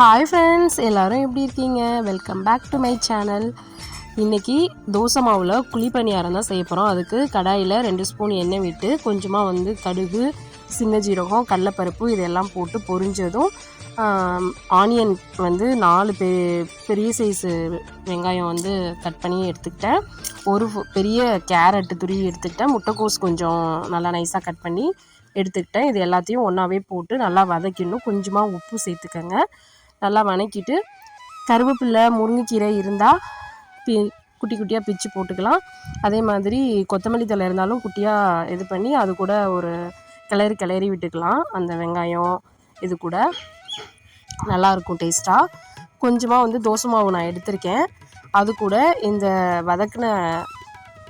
Hi friends எல்லோரும் எப்படி இருக்கீங்க? Welcome back to my channel இன்றைக்கி தோசை மாவில் குழி பணியாரம் தான் செய்ய போகிறோம் அதுக்கு கடாயில் ரெண்டு ஸ்பூன் எண்ணெய் விட்டு கொஞ்சமாக வந்து கடுகு சின்ன ஜீரகம் கடலப்பருப்பு இதெல்லாம் போட்டு பொரிஞ்சதும் ஆனியன் வந்து நாலு பெ பெரிய சைஸு வெங்காயம் வந்து கட் பண்ணி எடுத்துக்கிட்டேன். ஒரு ஃபு- பெரிய கேரட்டு துருவி எடுத்துக்கிட்டேன். முட்டைக்கோஸ் கொஞ்சம் நல்லா நைஸாக கட் பண்ணி எடுத்துக்கிட்டேன். இது எல்லாத்தையும் ஒன்றாவே போட்டு நல்லா வதக்கிடணும். கொஞ்சமாக உப்பு சேர்த்துக்கங்க. நல்லா வணக்கிட்டு கருவேப்பிலை முருங்கைக்கீரை இருந்தால் பி குட்டி குட்டியாக பிச்சு போட்டுக்கலாம். அதே மாதிரி கொத்தமல்லி தழை இருந்தாலும் குட்டியாக இது பண்ணி அது கூட ஒரு கிளறி கிளறி விட்டுக்கலாம். அந்த வெங்காயம் இது கூட நல்லாயிருக்கும் டேஸ்ட்டாக கொஞ்சமாக வந்து தோசை மாவு நான் எடுத்திருக்கேன். அது கூட இந்த வதக்கின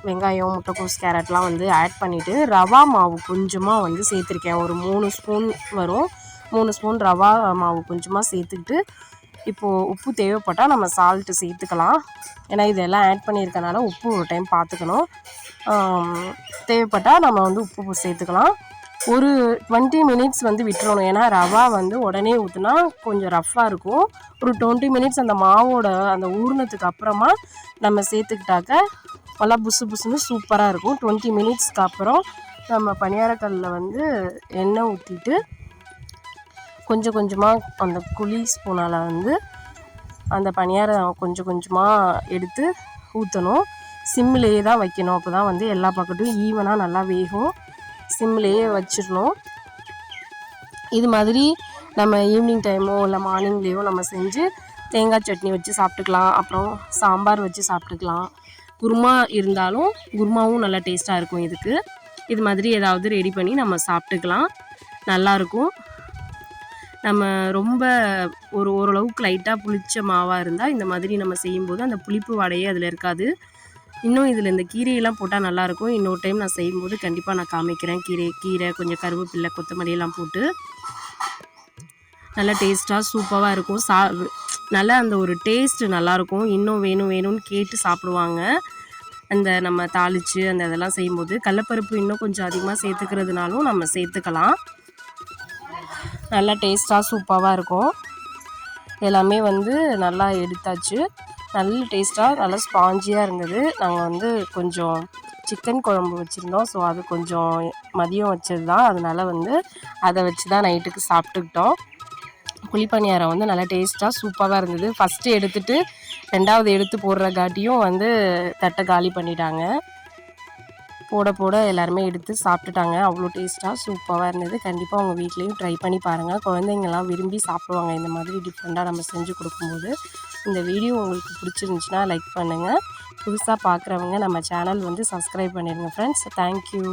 வெங்காயம் முட்டைக்கோஸ் கேரட்லாம் வந்து ஆட் பண்ணிவிட்டு ரவா மாவு கொஞ்சமாக வந்து சேர்த்துருக்கேன். ஒரு மூணு ஸ்பூன் வரும். மூணு ஸ்பூன் ரவா மாவு கொஞ்சமாக சேர்த்துக்கிட்டு இப்போது உப்பு தேவைப்பட்டால் நம்ம சால்ட்டு சேர்த்துக்கலாம். ஏன்னா இதெல்லாம் ஆட் பண்ணியிருக்கனால உப்பு ஒரு டைம் பார்த்துக்கணும். தேவைப்பட்டால் நம்ம வந்து உப்பு சேர்த்துக்கலாம். ஒரு டுவெண்ட்டி மினிட்ஸ் வந்து விட்டுறணும். ஏன்னா ரவா வந்து உடனே ஊற்றுனா கொஞ்சம் ரஃப்பாக இருக்கும். ஒரு டுவெண்ட்டி மினிட்ஸ் அந்த மாவோட அந்த ஊர்னத்துக்கு அப்புறமா நம்ம சேர்த்துக்கிட்டாக்க நல்லா புசு புசுன்னு சூப்பராக இருக்கும். டுவெண்ட்டி மினிட்ஸ்க்கு அப்புறம் நம்ம பணியாரக்கல்லில் வந்து எண்ணெய் ஊற்றிட்டு கொஞ்சம் கொஞ்சமாக அந்த குழி ஸ்பூனால் வந்து அந்த பணியாரம் கொஞ்சம் கொஞ்சமாக எடுத்து ஊற்றணும் சிம்மிலேயே தான் வைக்கணும். அப்போ தான் வந்து எல்லா பக்கட்டும் ஈவனாக நல்லா வேகும். சிம்மிலேயே வச்சிடணும். இது மாதிரி நம்ம ஈவினிங் டைமோ இல்லை மார்னிங்லேயோ நம்ம செஞ்சு தேங்காய் சட்னி வச்சு சாப்பிட்டுக்கலாம். அப்புறம் சாம்பார் வச்சு சாப்பிட்டுக்கலாம். குருமா இருந்தாலும் குருமாவும் நல்லா டேஸ்ட்டாக இருக்கும் இதுக்கு. இது மாதிரி ஏதாவது ரெடி பண்ணி நம்ம சாப்பிட்டுக்கலாம். நல்லாயிருக்கும் நம்ம ரொம்ப ஒரு ஓரளவுக்கு லைட்டாக புளிச்ச மாவாக இருந்தால் இந்த மாதிரி நம்ம செய்யும்போது அந்த புளிப்பு வாடையே அதில் இருக்காது. இன்னும் இதில் இந்த கீரையெல்லாம் போட்டால் நல்லாயிருக்கும். இன்னொரு டைம் நான் செய்யும்போது கண்டிப்பாக நான் காமிக்கிறேன். கீரை கீரை கொஞ்சம் கருவேப்பில்லை கொத்தமல்லியெல்லாம் போட்டு. நல்லா டேஸ்ட்டாக சூப்பராக இருக்கும். சா நல்லா அந்த ஒரு டேஸ்ட் நல்லாயிருக்கும். இன்னும் வேணும் வேணும்னு கேட்டு சாப்பிடுவாங்க. அந்த நம்ம தாளித்து அந்த இதெல்லாம் செய்யும்போது கடலப்பருப்பு இன்னும் கொஞ்சம் அதிகமாக சேர்த்துக்கிறதுனாலும் நம்ம சேர்த்துக்கலாம். நல்லா டேஸ்ட்டாக சூப்பராக இருக்கும். எல்லாமே வந்து நல்லா எடுத்தாச்சு. நல்ல டேஸ்ட்டாக நல்லா ஸ்பாஞ்சியாக இருந்தது. நாங்கள் வந்து கொஞ்சம் சிக்கன் குழம்பு வச்சுருந்தோம். ஸோ அது கொஞ்சம் மதியம் வச்சது தான். அதனால வந்து அதை வச்சு தான் நைட்டுக்கு சாப்பிட்டுக்கிட்டோம். குழிப்பணியாரம் வந்து நல்லா டேஸ்ட்டாக சூப்பராக இருந்தது. ஃபஸ்ட்டு எடுத்துட்டு ரெண்டாவது எடுத்து போடுற காட்டியும் வந்து தட்டை காலி பண்ணிட்டாங்க. போட போட எல்லாருமே எடுத்து சாப்பிட்டுட்டாங்க. அவ்வளோ டேஸ்ட்டாக சூப்பராக இருந்தது. கண்டிப்பாக உங்கள் வீட்லேயும் ட்ரை பண்ணி பாருங்கள் குழந்தைங்கள்லாம் விரும்பி சாப்பிடுவாங்க. இந்த மாதிரி டிஃப்ரெண்ட்டாக நம்ம செஞ்சு கொடுக்கும்போது. இந்த வீடியோ உங்களுக்கு பிடிச்சிருந்துச்சுன்னா லைக் பண்ணுங்கள் புதுசாக பார்க்குறவங்க நம்ம சேனல் வந்து சப்ஸ்கிரைப் பண்ணிடுங்க ஃப்ரெண்ட்ஸ் தேங்க்யூ